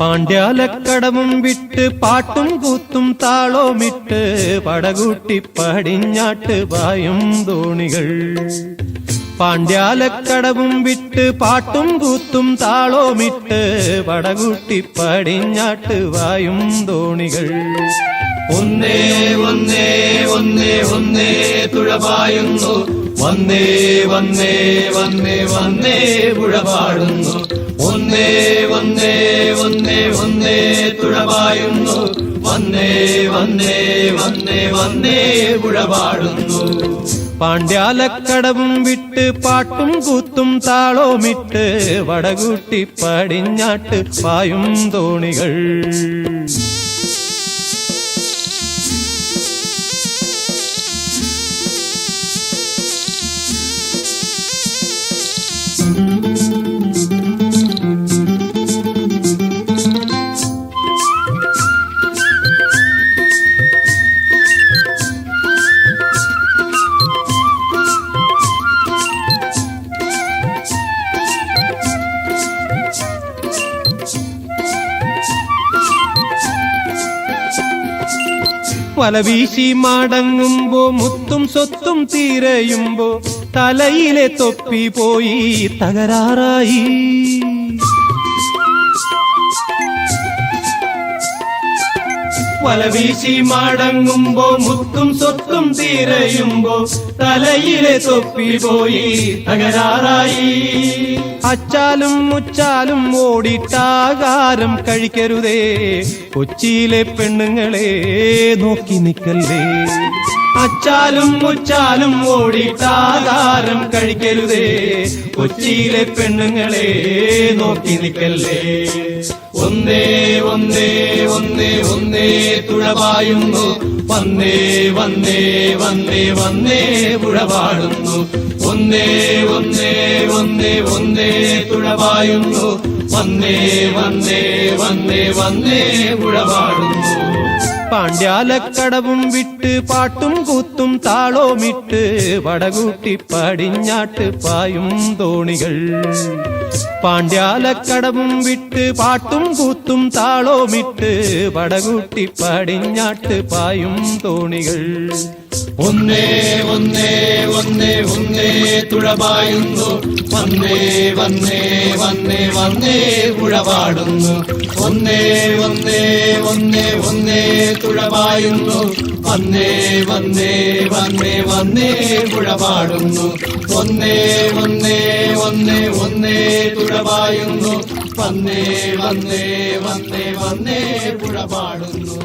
പാണ്ഡ്യാലക്കടവും വിട്ട് പാട്ടും കൂത്തും താളോമിട്ട് പടകൂട്ടി പടിഞ്ഞാട്ട് വായും തോണികൾ പാണ്ഡ്യാലക്കടവും വിട്ട് പാട്ടും കൂത്തും താളോമിട്ട് പടകൂട്ടി പടിഞ്ഞാട്ട് വായും തോണികൾ ഒന്നേ ഒന്നേ ഒന്നേ ഒന്നേ തുഴപായുന്നു വന്നേ വന്നേ വന്നേ വന്നേ പുഴപാടുന്നു. ഒന്നേ തുഴപായുന്നു വന്നേ വന്നേ വന്നേ വന്നേ പുഴപാടുന്നു പാണ്ഡ്യാലക്കടവും വിട്ട് പാട്ടും കൂത്തും താളോമിട്ട് വടകൂട്ടി പടിഞ്ഞാട്ട് പായും തോണികൾ. വലവീശി മടങ്ങുമ്പോ മുത്തും സ്വത്തും തീരയുമ്പോ തലയിലെ തൊപ്പി പോയി തകരാറായി. വലവീശി മടങ്ങുമ്പോ മുത്തും സ്വത്തും തീരയുമ്പോ തലയിലെ തൊപ്പി പോയി തകരാറായി. അച്ചാലും മുച്ചാലും ഓടിട്ടാകാരം കഴിക്കരുതേ. കൊച്ചിയിലെ പെണ്ണുങ്ങളെ നോക്കി നിക്കല്ലേ അച്ചാലും മുച്ചാലും ഓടിട്ടാകാരം കഴിക്കരുതേ. കൊച്ചിയിലെ പെണ്ണുങ്ങളെ നോക്കി നിൽക്കല്ലേ. ഒന്നേ ഒന്നേ ഒന്നേ ഒന്നേ തുഴവായുന്നു വന്നേ വന്നേ വന്നേ വന്നേ പുഴപാടുന്നു ഒന്നേ ഒന്നേ ഒന്നേ ഒന്നേ തുഴവായുന്നു വന്നേ വന്നേ വന്നേ വന്നേ പുഴപാടുന്നു പാണ്ഡ്യാലക്കടവും വിട്ട് പാട്ടും കൂത്തും താളോമിട്ട് വടകൂട്ടി പടിഞ്ഞാട്ട് പായും തോണികൾ. പാണ്ഡ്യാലക്കടവും വിട്ട് പാട്ടും കൂത്തും താളോമിട്ട് പടകൂട്ടി പടിഞ്ഞാട്ട് പായും തോണികൾ. ഒന്നേ ഒന്നേ ഒന്നേ ഒന്നേ തുഴപായുന്നു. വന്നേ വന്നേ വന്നേ വന്നേ പുഴപാടുന്നു ഒന്നേ ഒന്നേ ഒന്നേ ഒന്നേ തുഴപായുന്നു. വന്നേ വന്നേ വന്നേ വന്നേ പുഴപാടുന്നു ഒന്നേ ഒന്നേ ഒന്നേ ഒന്നേ തുഴപായുന്നു വന്നേ വന്നേ വന്നേ വന്നേ പുഴപാടുന്നു.